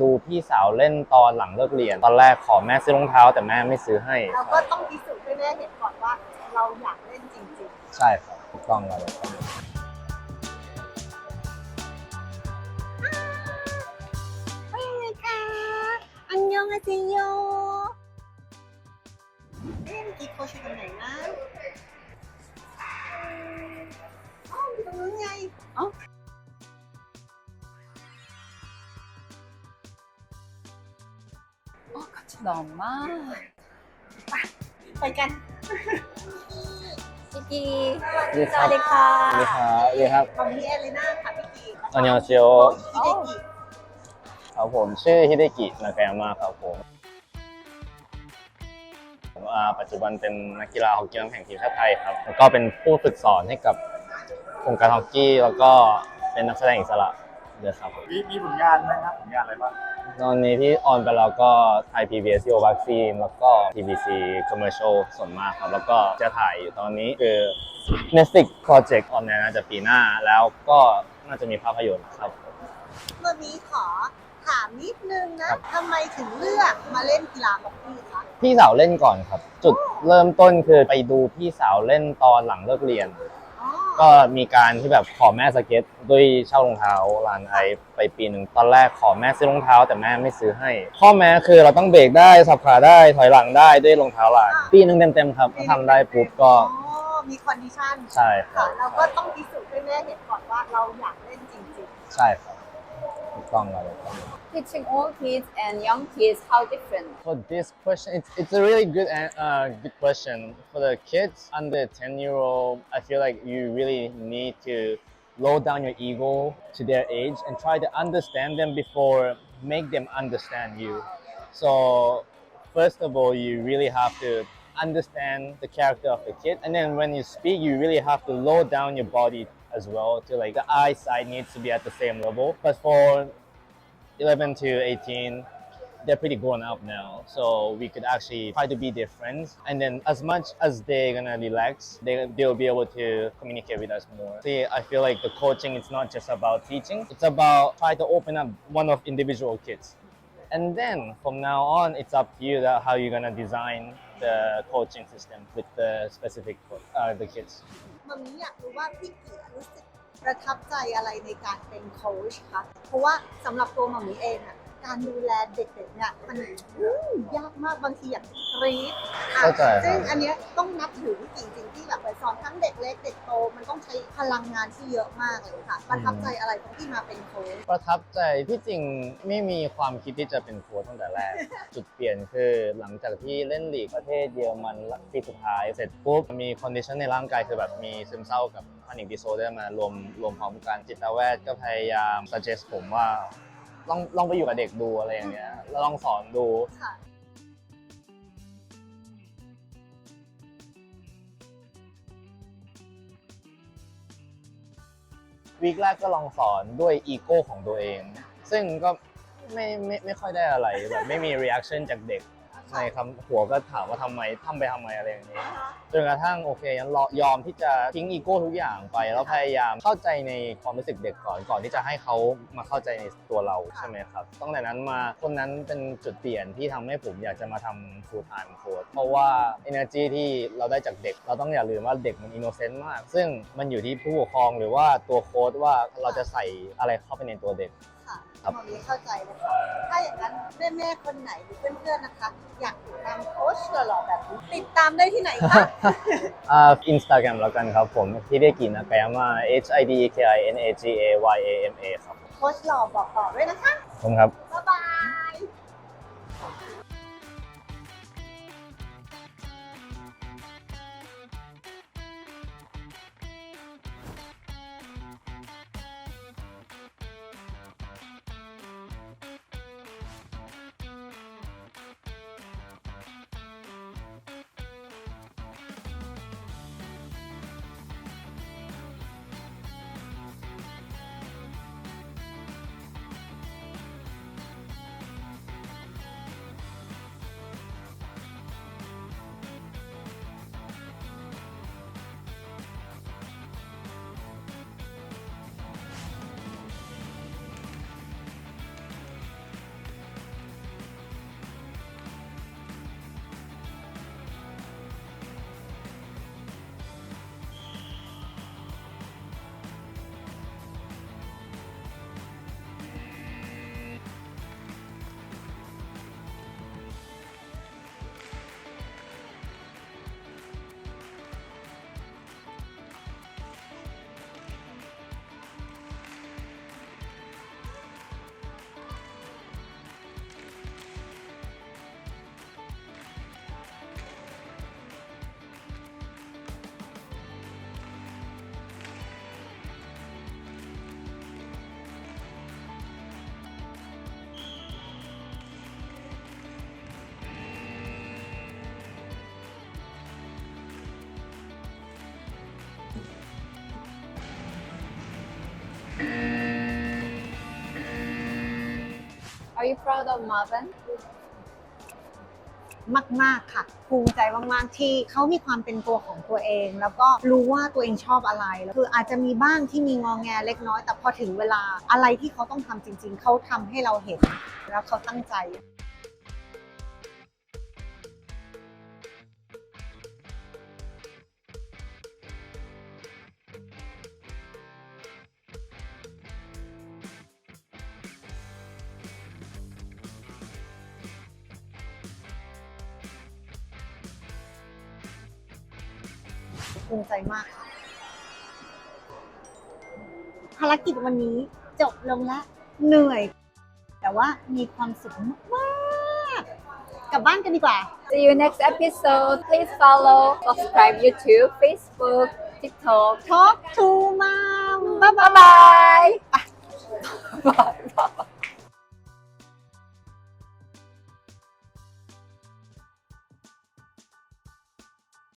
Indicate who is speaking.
Speaker 1: ดูพี่สาวเล่นตอนหลังเลิกเรียน ตอนแรกขอแม่ซื้อรองเท้า แต่แม่ไม่ซื้อให้
Speaker 2: เราก็ต้องพิสูจน์ให้แม่เห็นก่อนว่า เราอยากเล่นจริง
Speaker 1: ใช่ครับถูกต้องครับ
Speaker 2: หล่อมากไปกัน
Speaker 3: พี่กี
Speaker 2: สวัสดี
Speaker 3: ค่ะ
Speaker 1: สวัสดีครับสวัสดีครับ
Speaker 2: ผมพี่อเอลิน่าค่ะพี่กี
Speaker 1: อันยองเชียวครับผมชื่อฮิเดกินากายามาครับผมปัจจุบันเป็นนักกีฬาฮอกกี้น้ำแข่งทีมชาติไทยครับ แล้วก็เป็นผู้ฝึกสอนให้กับองค์การฮอกกี้ แล้วก็เป็นนักแสดงอิสระ ด้วยครับผม
Speaker 4: มีมีผลงานไหมครับผลงานอะไรบ้าง
Speaker 1: ตอนนี้ที่ออนไปแล้วก็ไทย PBS โยวัคซีนแล้วก็ TBC Commercial ส่วนมากครับ แล้วก็จะถ่ายอยู่ตอนนี้คือ Netflix Project ออนแอร์น่าจะปีหน้าแล้วก็น่าจะมีภาพยนตร์ครับ
Speaker 2: เมื่อนี้ขอถามนิดนึงนะครับ ทำไมถึงเลือกมาเล่นกีฬาฮอกกี้คะ
Speaker 1: พี่สาวเล่นก่อนครับ จุดเริ่มต้นคือไปดูพี่สาวเล่นตอนหลังเลิกเรียน
Speaker 2: อ๋อ
Speaker 1: ก็มีการที่แบบขอแม่สเก็ตด้วยเช่ารองเท้าร้านไอไปปีหนึ่งตอนแรกขอแม่ซื้อรองเท้า แต่แม่ไม่ซื้อให้ ข้อแม้คือเราต้องเบรกได้สับขาได้ถอยหลังได้ด้วยรองเท้าลายปีหนึ่งเต็มๆครับถ้าทำได้ปุ๊บก็
Speaker 2: อ๋อมีคอนดิชัน
Speaker 1: ใช่ครั
Speaker 2: ค่ะ
Speaker 1: บ
Speaker 2: เราก็ต้องพิสูจน์ให้แม่เห็นก่อนว่าเราอยากเล่นจริง
Speaker 1: ใช่ครับถูกต้องครับ
Speaker 3: Teaching old kids and young kids how different.
Speaker 1: For this question, it's, it's a really good uh, good question. For the kids under 10 year old, I feel like you really need to lower down your ego to their age and try to understand them before make them understand you. So first of all, you really have to understand the character of the kid, and then when you speak, you really have to lower down your body as well to like the eyesight needs to be at the same level. But for 11 to 18, they're pretty grown up now. So we could actually try to be their friends. And then as much as they're gonna relax, they, they'll be able to communicate with us more. See, I feel like the coaching is not just about teaching. It's about try to open up one of individual kids. And then from now on, it's up to you that how you're gonna design the coaching system with the specific uh, the kids.
Speaker 2: ๆมันนี้อยากรู้ว่าพี่กีรู้สึก ประทับใจอะไรในการเป็นโค้ชคะเพราะว่าสำหรับตัวหมัมมี่เองอะ การดูแลเด็กๆเนี่ยมันอืมยากมากบางทีอยากจะกรี๊ดอะ
Speaker 1: เข้าใจครับ
Speaker 2: ซึ่งอันเนี้ยต้องนับถือพี่กีจริงๆที่แบบไปสอนทั้งเด็กเล็กเด็กโต มันต้องใช้พลังงานที่เยอะมากเลยค่ะ ประทับใจอะไรตรงที่มาเป็นโค้ช
Speaker 1: ประทับใจที่จริงไม่มีความคิดที่จะเป็นโค้ชตั้งแต่แรก จุดเปลี่ยนคือหลังจากที่เล่นลีกประเทศเยอรมันปีสุดท้ายเสร็จปุ๊บมีคอนดิชันในร่างกายคือแบบมีซึมเศร้ากับพานิคดิโซเดอร์มารวมรวมพร้อมกันจิตแพทย์ก็พยายาม suggest ผมว่า ลองลองไปอยู่กับเด็กดูอะไรอย่างเงี้ยแล้วลองสอนดู
Speaker 2: ค่ะ
Speaker 1: วีคแรกก็ลองสอนด้วยอีโก้ของตัวเอง ซึ่งก็ไม่ไม่ไม่ค่อยได้อะไรแบบไม่มี reaction จากเด็ก ในคำหัวก็ถามว่าทำไมทำไปทำไมอะไรอย่างนี้ จนกระทั่งโอเคยันรอยอมที่จะทิ้งอีโก้ทุกอย่างไป แล้วพยายามเข้าใจในความรู้สึกเด็กก่อนก่อนที่จะให้เขามาเข้าใจในตัวเราใช่ไหมครับตั้งแต่นั้นมาคนนั้นเป็นจุดเปลี่ยนที่ทำให้ผมอยากจะมาทำ full time coach เพราะว่า energy ที่เราได้จากเด็ก เราต้องอย่าลืมว่าเด็กมัน innocent มาก ซึ่งมันอยู่ที่ผู้ปกครองหรือว่าตัวโค้ชว่าเราจะใส่อะไรเข้าไปในตัวเด็ก
Speaker 2: ค่ะ
Speaker 1: ครับ
Speaker 2: หมอนี้เข้าใจเลยค่ะ ถ้าอย่างนั้นแม่ๆคนไหนหรือเพื่อนๆนะคะ อยากติดตามโค้ชหล่อๆแบบนี้ติดตามได้ที่ไหนคะ
Speaker 1: อ่าอินสตาแกรมแล้วกันครับผมที่ได้กินนากายาม่า H I D E K I N A G A Y A M A ครับ
Speaker 2: โค้ชหล่อบอกต่อด้วยนะคะ
Speaker 1: ขอบคุณครับ
Speaker 3: Are you proud of Marvin?
Speaker 2: มาก ๆ ค่ะ ภูมิใจมาก ๆ ที่เขามีความเป็นตัวของตัวเอง แล้วก็รู้ว่าตัวเองชอบอะไรคืออาจจะมีบ้างที่มีงองแงเล็กน้อย แต่พอถึงเวลาอะไรที่เขาต้องทำจริง ๆ เขาทำให้เราเห็น แล้วเขาตั้งใจ ภูมิใจมากค่ะภารกิจวันนี้จบลงแล้วเหนื่อย แต่ว่ามีความสุขมากๆกลับบ้านกันดีกว่า
Speaker 3: See you next episode. Please follow, subscribe YouTube, Facebook, TikTok.
Speaker 2: Talk to mom บ๊ายบาย